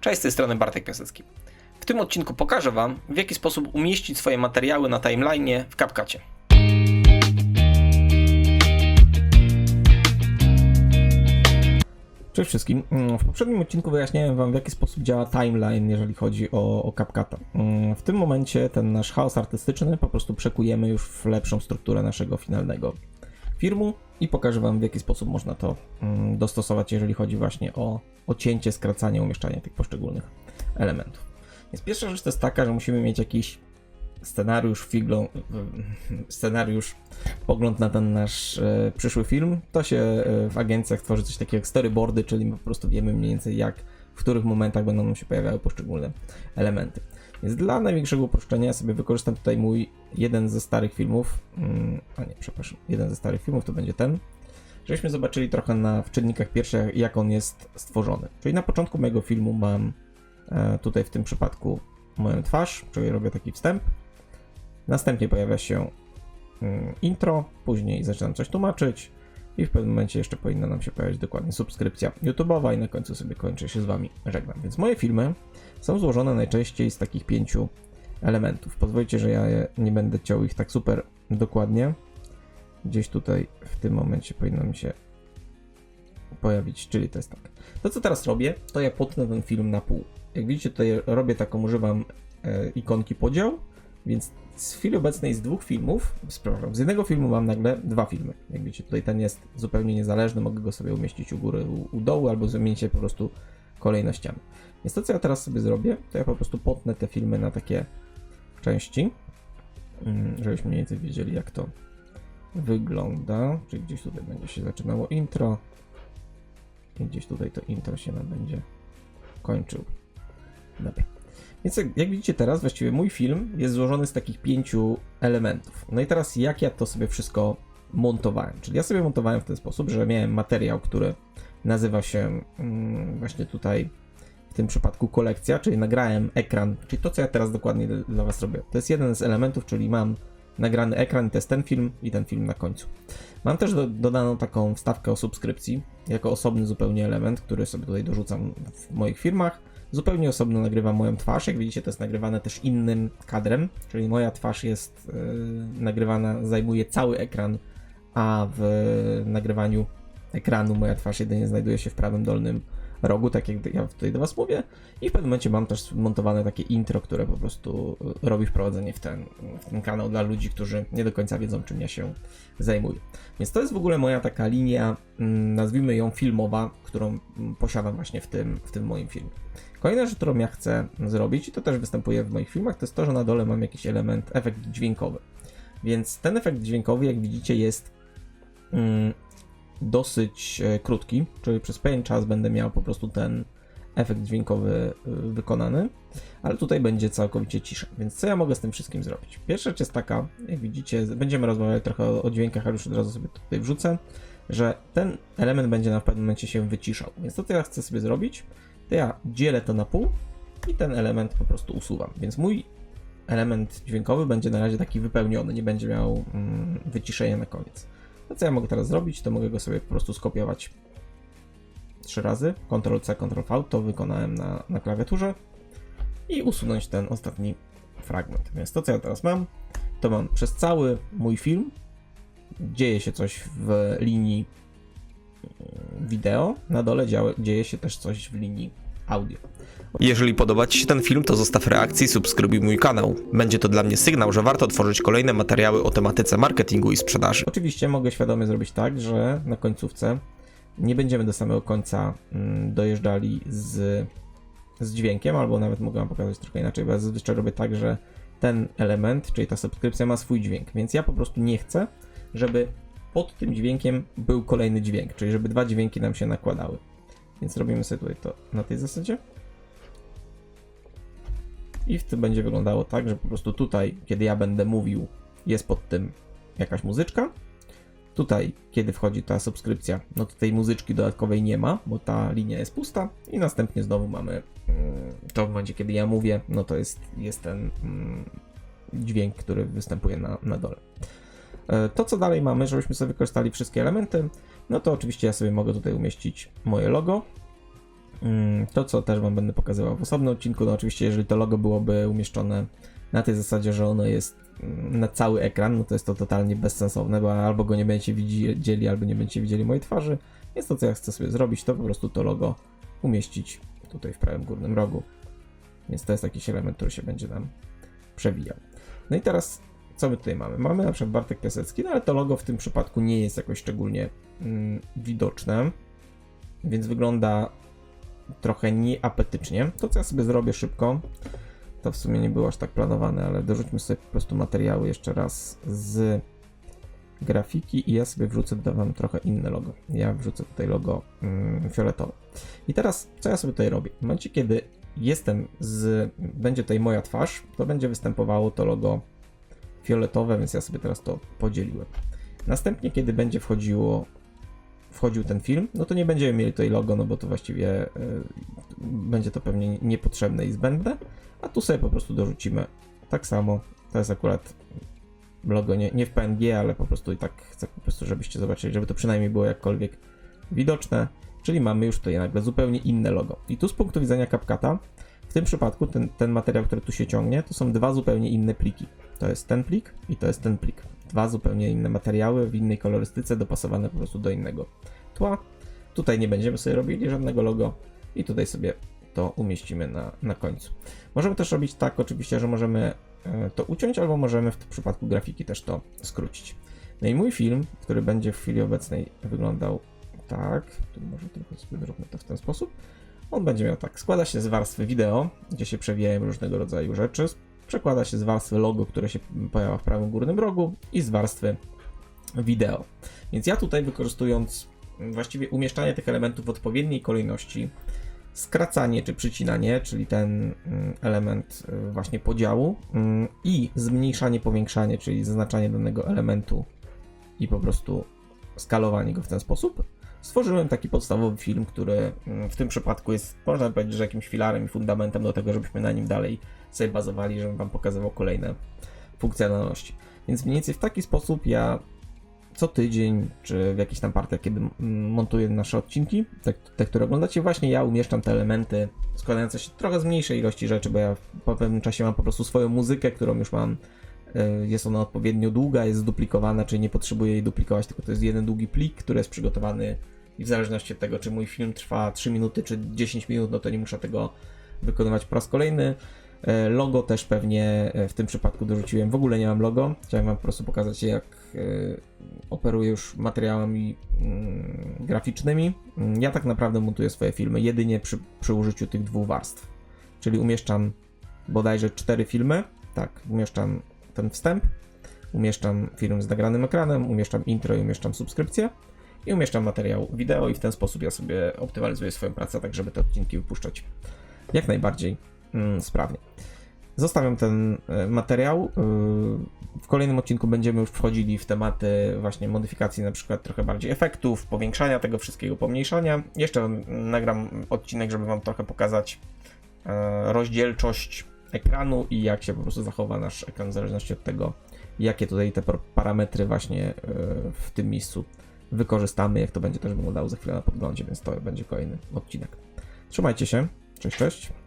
Cześć, z tej strony Bartek Piasecki. W tym odcinku pokażę Wam, w jaki sposób umieścić swoje materiały na timeline'ie w CapCutie. Cześć wszystkim. Mm, W poprzednim odcinku wyjaśniałem Wam, w jaki sposób działa timeline, jeżeli chodzi o, o. Mm, W tym momencie ten nasz chaos artystyczny po prostu przekujemy już w lepszą strukturę naszego finalnego filmu i pokażę Wam, w jaki sposób można to mm, dostosować, jeżeli chodzi właśnie o, o cięcie, skracanie, umieszczanie tych poszczególnych elementów. Więc pierwsza rzecz to jest taka, że musimy mieć jakiś scenariusz, figlą, scenariusz, pogląd na ten nasz e, przyszły film. To się e, w agencjach tworzy coś takiego jak storyboardy, czyli po prostu wiemy mniej więcej jak, w których momentach będą nam się pojawiały poszczególne elementy. Więc dla największego uproszczenia ja sobie wykorzystam tutaj mój jeden ze starych filmów, mm, a nie, przepraszam, jeden ze starych filmów to będzie ten, żebyśmy zobaczyli trochę na w czynnikach pierwszych, jak on jest stworzony. Czyli na początku mojego filmu mam e, tutaj w tym przypadku moją twarz, czyli robię taki wstęp. Następnie pojawia się mm, intro, później zaczynam coś tłumaczyć i w pewnym momencie jeszcze powinna nam się pojawić dokładnie subskrypcja YouTube'owa i na końcu sobie kończę się z Wami żegnam. Więc moje filmy są złożone najczęściej z takich pięciu elementów. Pozwólcie, że ja nie będę ciął ich tak super dokładnie. Gdzieś tutaj w tym momencie powinno mi się pojawić, czyli to jest tak. To co teraz robię, to ja potnę ten film na pół. Jak widzicie tutaj robię taką, używam e, ikonki podział, więc z chwili obecnej z dwóch filmów, przepraszam, z jednego filmu mam nagle dwa filmy. Jak widzicie, tutaj ten jest zupełnie niezależny, mogę go sobie umieścić u góry, u, u dołu, albo zmienić je po prostu kolejnościami. Więc to, co ja teraz sobie zrobię, to ja po prostu potnę te filmy na takie części, mm, żebyśmy mniej więcej wiedzieli, jak to wygląda. Czyli gdzieś tutaj będzie się zaczynało intro i gdzieś tutaj to intro się nam będzie kończył. Dobra. Więc jak, jak widzicie teraz, właściwie mój film jest złożony z takich pięciu elementów. No i teraz jak ja to sobie wszystko montowałem? Czyli ja sobie montowałem w ten sposób, że miałem materiał, który nazywa się mm, właśnie tutaj w tym przypadku kolekcja, czyli nagrałem ekran, czyli to co ja teraz dokładnie dla- Was robię. To jest jeden z elementów, czyli mam nagrany ekran i to jest ten film i ten film na końcu. Mam też do, dodaną taką wstawkę o subskrypcji, jako osobny zupełnie element, który sobie tutaj dorzucam w moich filmach. Zupełnie osobno nagrywam moją twarz. Jak widzicie, to jest nagrywane też innym kadrem, czyli moja twarz jest yy, nagrywana, zajmuje cały ekran, a w nagrywaniu ekranu moja twarz jedynie znajduje się w prawym dolnym rogu, tak jak ja tutaj do Was mówię. I w pewnym momencie mam też montowane takie intro, które po prostu y, robi wprowadzenie w ten, w ten kanał dla ludzi, którzy nie do końca wiedzą, czym ja się zajmuję. Więc to jest w ogóle moja taka linia, mm, nazwijmy ją filmowa, którą posiadam właśnie w tym, w tym moim filmie. Kolejna rzecz, którą ja chcę zrobić, i to też występuje w moich filmach, to jest to, że na dole mam jakiś element, efekt dźwiękowy. Więc ten efekt dźwiękowy, jak widzicie, jest mm, dosyć e, krótki, czyli przez pewien czas będę miał po prostu ten efekt dźwiękowy y, wykonany, ale tutaj będzie całkowicie cisza. Więc co ja mogę z tym wszystkim zrobić? Pierwsza rzecz jest taka, jak widzicie, będziemy rozmawiać trochę o, o dźwiękach, ale już od razu sobie tutaj wrzucę, że ten element będzie na pewnym momencie się wyciszał. Więc to, co ja chcę sobie zrobić, to ja dzielę to na pół i ten element po prostu usuwam. Więc mój element dźwiękowy będzie na razie taki wypełniony, nie będzie miał mm, wyciszenia na koniec. Co ja mogę teraz zrobić, to mogę go sobie po prostu skopiować trzy razy. Ctrl-C, Ctrl-V, to wykonałem na, na klawiaturze i usunąć ten ostatni fragment. Więc to co ja teraz mam, to mam przez cały mój film dzieje się coś w linii mm, wideo, na dole dzieje się też coś w linii audio. Jeżeli podoba Ci się ten film, to zostaw reakcję i subskrybuj mój kanał. Będzie to dla mnie sygnał, że warto tworzyć kolejne materiały o tematyce marketingu i sprzedaży. Oczywiście mogę świadomie zrobić tak, że na końcówce nie będziemy do samego końca mm, dojeżdżali z, z dźwiękiem, albo nawet mogę wam pokazać trochę inaczej, bo ja zazwyczaj robię tak, że ten element, czyli ta subskrypcja ma swój dźwięk, więc ja po prostu nie chcę, żeby pod tym dźwiękiem był kolejny dźwięk, czyli żeby dwa dźwięki nam się nakładały. Więc robimy sobie tutaj to na tej zasadzie. I to będzie wyglądało tak, że po prostu tutaj, kiedy ja będę mówił, jest pod tym jakaś muzyczka. Tutaj, kiedy wchodzi ta subskrypcja, no to tej muzyczki dodatkowej nie ma, bo ta linia jest pusta. I następnie znowu mamy mm, to w momencie, kiedy ja mówię, no to jest, jest ten mm, dźwięk, który występuje na, na dole. E, To, co dalej mamy, żebyśmy sobie wykorzystali wszystkie elementy, no to oczywiście ja sobie mogę tutaj umieścić moje logo. Mm, To, co też Wam będę pokazywał w osobnym odcinku, no oczywiście, jeżeli to logo byłoby umieszczone na tej zasadzie, że ono jest mm, na cały ekran, no to jest to totalnie bezsensowne, bo albo go nie będziecie widzieli, albo nie będziecie widzieli mojej twarzy. Więc to, co ja chcę sobie zrobić, to po prostu to logo umieścić tutaj w prawym górnym rogu. Więc to jest jakiś element, który się będzie nam przewijał. No i teraz, co my tutaj mamy? Mamy na przykład Bartek Piasecki, no ale to logo w tym przypadku nie jest jakoś szczególnie mm, widoczne, więc wygląda trochę nieapetycznie. To, co ja sobie zrobię szybko, to w sumie nie było aż tak planowane, ale dorzućmy sobie po prostu materiały jeszcze raz z grafiki i ja sobie wrzucę do wam trochę inne logo. Ja wrzucę tutaj logo mm, fioletowe. I teraz, co ja sobie tutaj robię? W momencie, kiedy jestem z, będzie tutaj moja twarz, to będzie występowało to logo fioletowe, więc ja sobie teraz to podzieliłem. Następnie, kiedy będzie wchodziło, wchodził ten film, no to nie będziemy mieli tutaj logo, no bo to właściwie y, będzie to pewnie niepotrzebne i zbędne, a tu sobie po prostu dorzucimy tak samo. To jest akurat logo nie, nie w PNG, ale po prostu i tak chcę po prostu, żebyście zobaczyli, żeby to przynajmniej było jakkolwiek widoczne, czyli mamy już tutaj nagle zupełnie inne logo. I tu z punktu widzenia CapCut'a, w tym przypadku ten, ten materiał, który tu się ciągnie, to są dwa zupełnie inne pliki. To jest ten plik i to jest ten plik. Dwa zupełnie inne materiały w innej kolorystyce, dopasowane po prostu do innego tła. Tutaj nie będziemy sobie robili żadnego logo i tutaj sobie to umieścimy na, na końcu. Możemy też robić tak oczywiście, że możemy e, to uciąć, albo możemy w przypadku grafiki też to skrócić. No i mój film, który będzie w chwili obecnej wyglądał tak, tu może tylko sobie zróbmy to w ten sposób. On będzie miał tak, składa się z warstwy wideo, gdzie się przewijają różnego rodzaju rzeczy, przekłada się z warstwy logo, które się pojawia w prawym górnym rogu i z warstwy wideo. Więc ja tutaj wykorzystując właściwie umieszczanie tych elementów w odpowiedniej kolejności, skracanie czy przycinanie, czyli ten mm, element y, właśnie podziału mm, i zmniejszanie, powiększanie, czyli zaznaczanie danego elementu i po prostu skalowanie go w ten sposób, stworzyłem taki podstawowy film, który mm, w tym przypadku jest, można powiedzieć, że jakimś filarem i fundamentem do tego, żebyśmy na nim dalej sobie bazowali, żebym Wam pokazywał kolejne funkcjonalności. Więc mniej więcej w taki sposób ja co tydzień, czy w jakichś tam partiach, kiedy montuję nasze odcinki, te, te, które oglądacie, właśnie ja umieszczam te elementy składające się trochę z mniejszej ilości rzeczy, bo ja po pewnym czasie mam po prostu swoją muzykę, którą już mam jest ona odpowiednio długa, jest zduplikowana, czyli nie potrzebuję jej duplikować, tylko to jest jeden długi plik, który jest przygotowany i w zależności od tego, czy mój film trwa 3 minuty, czy 10 minut, no to nie muszę tego wykonywać po raz kolejny. E, Logo też pewnie e, w tym przypadku dorzuciłem. W ogóle nie mam logo. Chciałem Wam po prostu pokazać, jak e, operuję już materiałami mm, graficznymi. Mm, Ja tak naprawdę montuję swoje filmy jedynie przy, przy użyciu tych dwóch warstw. Czyli umieszczam bodajże cztery filmy. Tak, umieszczam ten wstęp, umieszczam film z nagranym ekranem, umieszczam intro i umieszczam subskrypcję i umieszczam materiał wideo i w ten sposób ja sobie optymalizuję swoją pracę, tak żeby te odcinki wypuszczać jak najbardziej mm, sprawnie. Zostawiam ten e, materiał. y, W kolejnym odcinku będziemy już wchodzili w tematy właśnie modyfikacji, na przykład trochę bardziej efektów, powiększania tego wszystkiego, pomniejszania. Jeszcze nagram odcinek, żeby Wam trochę pokazać e, rozdzielczość ekranu i jak się po prostu zachowa nasz ekran w zależności od tego, jakie tutaj te par- parametry właśnie e, w tym miejscu wykorzystamy, jak to będzie też wyglądało za chwilę na podglądzie, więc to będzie kolejny odcinek. Trzymajcie się. Cześć, cześć.